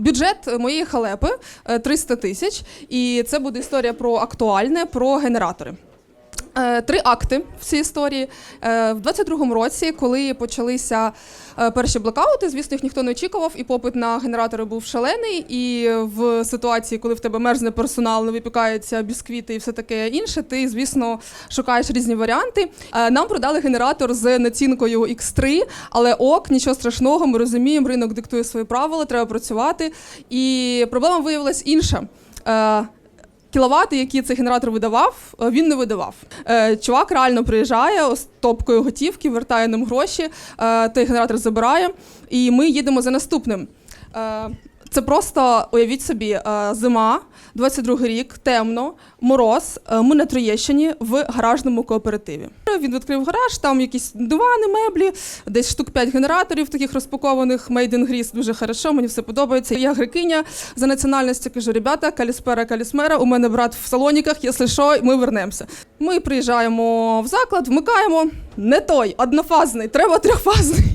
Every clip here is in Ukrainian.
Бюджет моєї халепи е, 300 тисяч, і це буде історія про актуальне, про генератори. Е, Три акти в цій історії. Е, В 22-му році, коли почалися е, перші блокаути, звісно, їх ніхто не очікував, і попит на генератори був шалений. І в ситуації, коли в тебе мерзне персонал, не випікаються бісквіти і все таке інше, ти, звісно, шукаєш різні варіанти. Нам продали генератор з націнкою X3, але ок, нічого страшного, ми розуміємо, ринок диктує свої правила, треба працювати. І проблема виявилась інша. Кіловати, які цей генератор видавав, е, він не видавав. Е, Чувак реально приїжджає з топкою готівки, вертає нам гроші, е, той генератор забирає, і ми їдемо за наступним. Це просто уявіть собі, е, зима, 22-й рік, темно, мороз. е, Ми на Троєщині в гаражному кооперативі. Він відкрив гараж, там якісь дивани, меблі, десь штук 5 генераторів таких розпакованих. Made in Greece, дуже хорошо, мені все подобається. Я грекиня за національністю кажу, ребята, каліспера, калісмера. У мене брат в салоніках, якщо що, ми вернемося. Ми приїжджаємо в заклад, вмикаємо. Не той, однофазний, треба трьохфазний.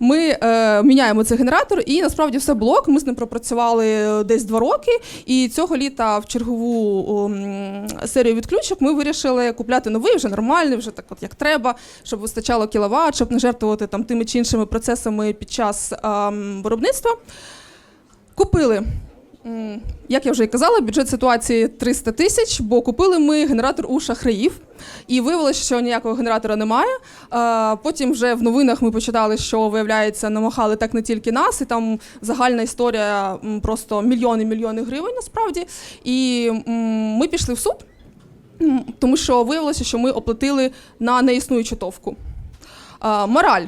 Ми е, міняємо цей генератор, і насправді все блок. Ми з ним пропрацювали десь два роки. І цього літа в чергову е, серію відключок ми вирішили купляти новий, вже нормальний, вже так, от як треба, щоб вистачало кіловат, щоб не жертвувати там тими чи іншими процесами під час е, виробництва. Купили. Як я вже і казала, бюджет ситуації 300 тисяч, бо купили ми генератор у шахраїв. І виявилося, що ніякого генератора немає. Потім вже в новинах ми почитали, що виявляється, намахали так не тільки нас, і там загальна історія просто мільйони мільйони гривень насправді. І ми пішли в суд, тому що виявилося, що ми оплатили на неіснуючу товку. Мораль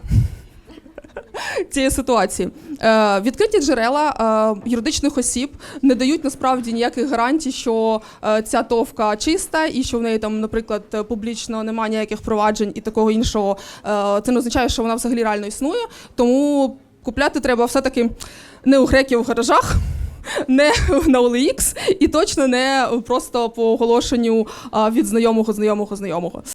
цієї ситуації. Е, відкриті джерела е, юридичних осіб не дають насправді ніяких гарантій, що е, ця товка чиста і що в неї там, наприклад, публічно немає ніяких проваджень і такого іншого. Е, це не означає, що вона взагалі реально існує. Тому купляти треба все-таки не у греків в гаражах. Не на OLX і точно не просто по оголошенню від знайомого, знайомого, знайомого.